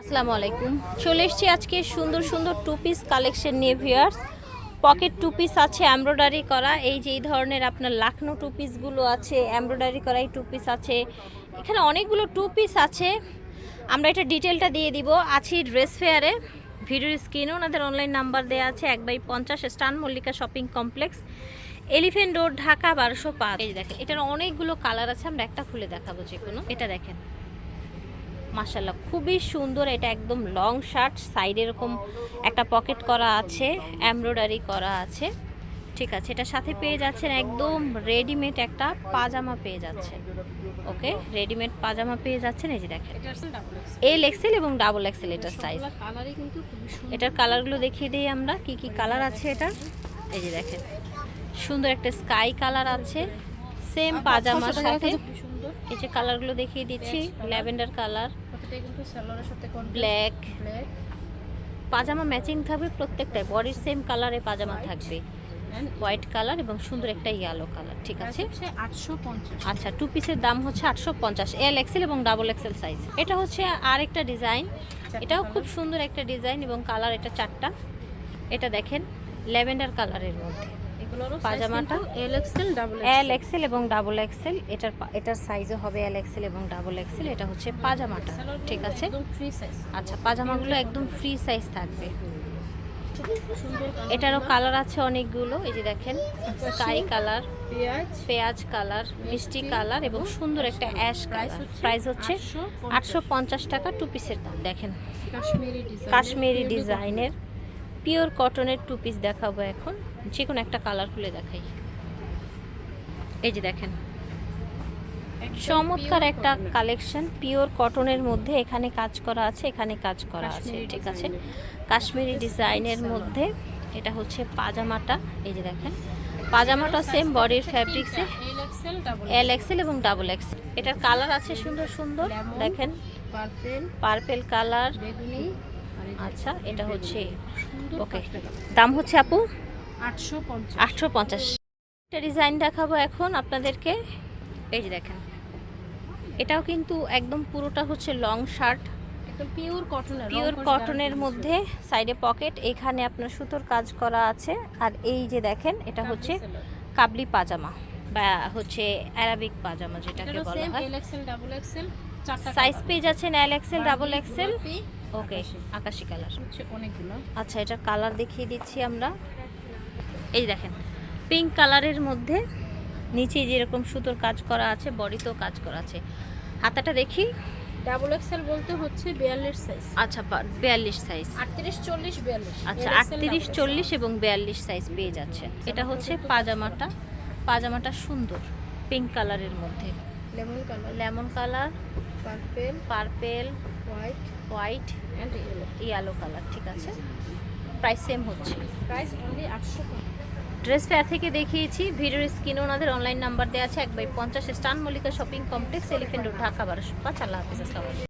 আসসালামু আলাইকুম। চলে এসেছি আজকে সুন্দর সুন্দর টু পিস কালেকশন নিয়ে ভিউয়ার্স পকেট টু পিস আছে এমব্রয়ডারি করা। এই যে এই ধরনের আপনার লাখনো টু পিসগুলো আছে এমব্রয়ডারি করা এই টু পিস আছে। এখানে অনেকগুলো টু পিস আছে। আমরা এটা ডিটেলটা দিয়ে দিব। আছি ড্রেস ফেয়ারে ভিডিওর স্ক্রিনে ওনাদের অনলাইন নাম্বার দেওয়া আছে, এক বাই পঞ্চাশ, স্টান Mallika shopping complex elephant road Dhaka বারোশো পাঁচ। দেখেন, এটার অনেকগুলো কালার আছে, আমরা একটা খুলে দেখাবো যে কোনো এটা দেখেন। মাশাল্লাহ খুবই সুন্দর। এটা একদম লং শার্ট সাইডে এরকম একটা পকেট করা আছে এমব্রয়ডারি করা আছে। ঠিক আছে এটার সাথে পেয়ে যাচ্ছেন একদম রেডিমেড একটা পাজামা পেয়ে যাচ্ছেন ওকে রেডিমেড পাজামা পেয়ে যাচ্ছেন এই যে দেখেন। এল এক্সেল এবং ডাবল এক্সেল এটার সাইজ কালারই কিন্তু খুবই সুন্দর। এটার কালারগুলো দেখিয়ে দিই আমরা কি কি কালার আছে এটার এই যে দেখেন সুন্দর একটা স্কাই কালার আছে সেম পাজামার সাথে এই যে কালারগুলো দেখিয়ে দিচ্ছি lavender colour. Black pyjama matching থাকবে প্রত্যেকটাই বডির সেম কালারে পাজামা থাকবে। হোয়াইট কালার এবং সুন্দর একটা ইয়েলো কালার ঠিক আছে? 850 আচ্ছা টু পিসের দাম হচ্ছে আটশো পঞ্চাশ এল এক্সেল এবং ডাবল এক্সেল সাইজ এটা হচ্ছে আর একটা ডিজাইন এটাও খুব সুন্দর একটা ডিজাইন এবং কালার এটা চারটা। এটা দেখেন ল্যাভেন্ডার কালারের মধ্যে। পাজামাটা? L XL double L XL এবং ডাবল এক্সেল এটার এটার সাইজও হবে এল এক্সেল এবং ডাবল এক্সেল এটা হচ্ছে পাজামাটা ঠিক আছে? ফ্রি সাইজ আচ্ছা পাজামাগুলো একদম ফ্রি সাইজ থাকবে। এটারও কালার আছে অনেকগুলো এই যে দেখেন স্কাই কালার পেঁয়াজ। কালার মিষ্টি কালার এবং সুন্দর একটা অ্যাশ কালার প্রাইস হচ্ছে আটশো পঞ্চাশ। টাকা টু পিসের দাম দেখেন। কাশ্মীরি কাশ্মীরি ডিজাইনের পিওর কটনের টু পিস দেখাবো এখন। যে কোনো একটা কালার খুলে দেখাই। এই যে দেখেন। চমৎকার একটা কালেকশন পিওর কটনের মধ্যে এখানে কাজ করা আছে এখানে কাজ করা আছে ঠিক আছে? কাশ্মীরি ডিজাইনের মধ্যে এটা হচ্ছে পাজামাটা এই যে দেখেন। পাজামাটা সেম বডির ফ্যাব্রিক্সে এল এক্সেল এবং ডাবল এক্সেল এটার কালার আছে সুন্দর সুন্দর। দেখেন। পার্পেল কালার আচ্ছা এটা হচ্ছে ওকে দাম হচ্ছে আপু? 850 আটশো পঞ্চাশ। একটা ডিজাইন দেখাবো এখন আপনাদেরকে। এই যে দেখেন। এটাও কিন্তু একদম পুরোটা হচ্ছে লং শার্ট পিওর কটনের পিওর কটনের মধ্যে। সাইডে পকেট এখানে আপনার সুতোর কাজ করা আছে। আর এই যে দেখেন এটা হচ্ছে কাবলি পাজামা বা হচ্ছে অ্যারাবিক পাজামা যেটাকে বলা হয়। সাইজ। পেয়ে যাচ্ছেন L XL double XL okay আকাশি। আকাশি কালার হচ্ছে অনেকগুলো। আচ্ছা এটার কালার দেখিয়ে দিচ্ছি আমরা। এই দেখেন পিঙ্ক কালারের মধ্যে নিচে যেরকম সুতোর কাজ করা আছে বডিতেও কাজ করা আছে। হাতাটা দেখি। ডাবল এক্সেল বলতে হচ্ছে 42 সাইজ আচ্ছা বিয়াল্লিশ সাইজ 38 40 42 আচ্ছা আটত্রিশ চল্লিশ এবং বিয়াল্লিশ সাইজ পেয়ে যাচ্ছে। এটা হচ্ছে পাজামাটা। পাজামাটা সুন্দর পিঙ্ক কালারের মধ্যে। Lemon colour lemon colour purple purple white white and yellow colour ঠিক আছে? প্রাইস সেম হচ্ছে। প্রাইস অনলি 800 ড্রেস ফেয়ার থেকে দেখিয়েছি। ভিডিওর স্ক্রিনে ওনাদের অনলাইন নাম্বার দেওয়া আছে। এক বাই পঞ্চাশ স্টান Mallika shopping complex, elephant road, Dhaka, বারোশো পাঁচ। আল্লাহ হাফিজ, আসসালামু